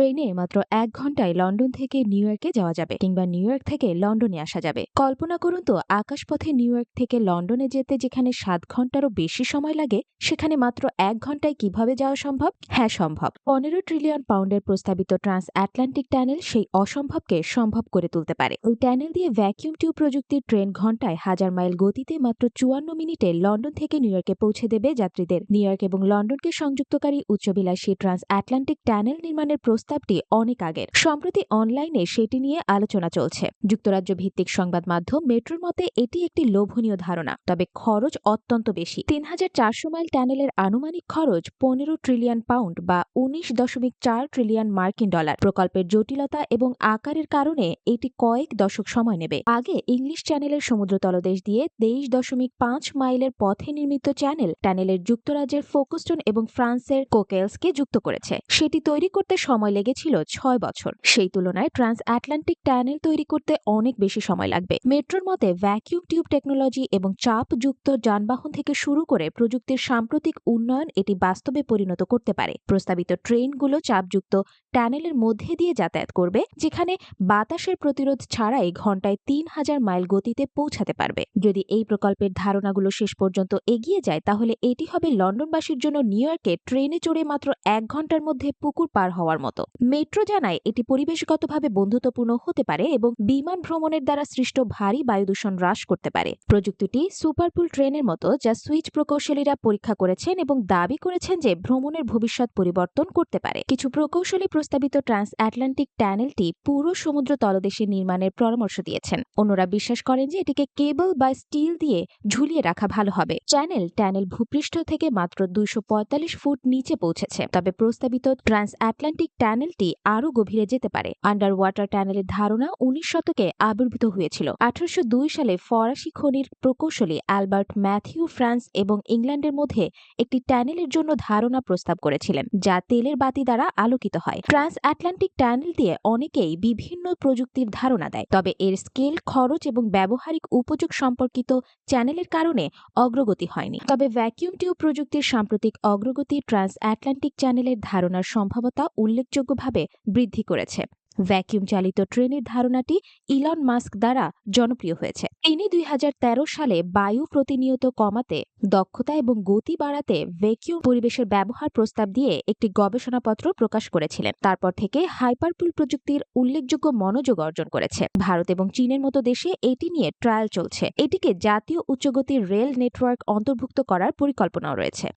ট্রেনে মাত্র এক ঘন্টায় লন্ডন থেকে নিউ ইয়র্কে যাওয়া যাবে কিংবা নিউ ইয়র্ক থেকে লন্ডনে আসা যাবে। কল্পনা করুন তো, আকাশপথে নিউ ইয়র্ক থেকে লন্ডনে যেতে যেখানে সাত ঘন্টারও বেশি সময় লাগে, সেখানে মাত্র এক ঘন্টায় কীভাবে যাওয়া সম্ভব? হ্যাঁ সম্ভব। পনেরো ট্রিলিয়ন পাউন্ডের প্রস্তাবিত ট্রান্স আটলান্টিক ট্যানেল সেই অসম্ভবকে সম্ভব করে তুলতে পারে। ওই ট্যানেল দিয়ে ভ্যাকিউম টিউব প্রযুক্তির ট্রেন ঘন্টায় হাজার মাইল গতিতে মাত্র চুয়ান্ন মিনিটে লন্ডন থেকে নিউ ইয়র্কে পৌঁছে দেবে যাত্রীদের। নিউ ইয়র্ক এবং লন্ডনকে সংযুক্তকারী উচ্চবিলাসী ট্রান্স আটলান্টিক ট্যানেল নির্মাণের প্রস্তাবটি অনেক আগের। সম্প্রতি অনলাইনে সেটি নিয়ে আলোচনা চলছে। যুক্তরাজ্য ভিত্তিক সংবাদ মাধ্যম মেট্রোর মতে এটি একটি লোভনীয় ধারণা, তবে খরচ অত্যন্ত বেশি। তিন হাজার চারশো মাইল ট্যানেলের আনুমানিক খরচ পনেরো ট্রিলিয়ন পাউন্ড বা উনিশ দশমিক চার ট্রিলিয়ন মার্কিন ডলার। প্রকল্পের জটিলতা এবং আকারের কারণে এটি কয়েক দশক সময় নেবে। আগে ইংলিশ চ্যানেলের সমুদ্র তলদেশ দিয়ে তেইশ দশমিক পাঁচ মাইলের পথে নির্মিত চ্যানেল ট্যানেলের যুক্তরাজ্যের ফোকস্টোন এবং ফ্রান্সের কোকেলসকে যুক্ত করেছে। সেটি তৈরি করতে সময় লেগেছিল ছয় বছর। সেই তুলনায় ট্রান্স আটলান্টিক টানেল তৈরি করতে অনেক বেশি সময় লাগবে। মেট্রোর মতে ভ্যাকিউম টিউব টেকনোলজি এবং চাপযুক্ত যানবাহন থেকে শুরু করে প্রযুক্তির সাম্প্রতিক উন্নয়ন এটি বাস্তবে পরিণত করতে পারে। প্রস্তাবিত ট্রেনগুলো চাপযুক্ত ট্যানেলের মধ্যে দিয়ে যাতায়াত করবে, যেখানে বাতাসের প্রতিরোধ ছাড়াই ঘন্টায় তিন হাজার মাইল গতিতে পৌঁছাতে পারবে। যদি এই প্রকল্পের ধারণাগুলো শেষ পর্যন্ত এগিয়ে যায়, তাহলে এটি হবে লন্ডনবাসীর জন্য নিউ ইয়র্কে ট্রেনে চড়ে মাত্র এক ঘণ্টার মধ্যে পুকুর পার হওয়ার মতো। মেট্রো জানায়, এটি পরিবেশগতভাবে বন্ধুত্বপূর্ণ হতে পারে এবং বিমান ভ্রমণের দ্বারা সৃষ্ট ভারী বায়ুদূষণ হ্রাস করতে পারে। প্রযুক্তিটি সুপারপুল ট্রেনের মতো যা সুইচ প্রকৌশলীরা পরীক্ষা করেছেন এবং দাবি করেছেন যে ভ্রমণের ভবিষ্যৎ পরিবর্তন করতে পারে। কিছু প্রকৌশলী প্রস্তাবিত ট্রান্স আটলান্টিক ট্যানেলটি পুরো সমুদ্র তলদেশে নির্মাণের পরামর্শ দিয়েছেন। অন্যরা বিশ্বাস করেন যে এটিকে কেবল বা স্টিল দিয়ে ঝুলিয়ে রাখা ভালো হবে। চ্যানেল ট্যানেল ভূপৃষ্ঠ থেকে মাত্র দুইশো পঁয়তাল্লিশ ফুট নিচে পৌঁছেছে। তবে প্রস্তাবিত ট্রান্স আটলান্টিক ট্যানেলটি আরও গভীরে যেতে পারে। আন্ডার ওয়াটার ট্যানেলের ধারণা উনিশ শতকে আবির্ভূত হয়েছিল। আঠারোশো দুই সালে ফরাসি খনির প্রকৌশলী অ্যালবার্ট ম্যাথিউ ফ্রান্স এবং ইংল্যান্ডের মধ্যে একটি ট্যানেলের জন্য ধারণা প্রস্তাব করেছিলেন, যা তেলের বাতি দ্বারা আলোকিত হয়। ট্রান্স আটলান্টিক টানেল দিয়ে অনেকেই বিভিন্ন প্রযুক্তির ধারণা দেয়। তবে এর স্কেল, খরচ এবং ব্যবহারিক উপযোগ সম্পর্কিত চ্যানেলের কারণে অগ্রগতি হয়নি। তবে ভ্যাকিউম টিউব প্রযুক্তির সাম্প্রতিক অগ্রগতি ট্রান্স আটলান্টিক চ্যানেলের ধারণার সম্ভাবতা উল্লেখযোগ্যভাবে বৃদ্ধি করেছে। ভ্যাকিউম চালিত ট্রেনের ধারণাটি ইলন মাস্ক দ্বারা জনপ্রিয় হয়েছে। তিনি দুই হাজার তেরো সালে বায়ু প্রতিনিয়ত কমাতে, দক্ষতা এবং গতি বাড়াতে ভ্যাকিউম পরিবেশের ব্যবহার প্রস্তাব দিয়ে একটি গবেষণাপত্র প্রকাশ করেছিলেন। তারপর থেকে হাইপারপুল প্রযুক্তির উল্লেখযোগ্য মনোযোগ অর্জন করেছে। ভারত এবং চীনের মতো দেশে এটি নিয়ে ট্রায়াল চলছে। এটিকে জাতীয় উচ্চগতির রেল নেটওয়ার্ক অন্তর্ভুক্ত করার পরিকল্পনাও রয়েছে।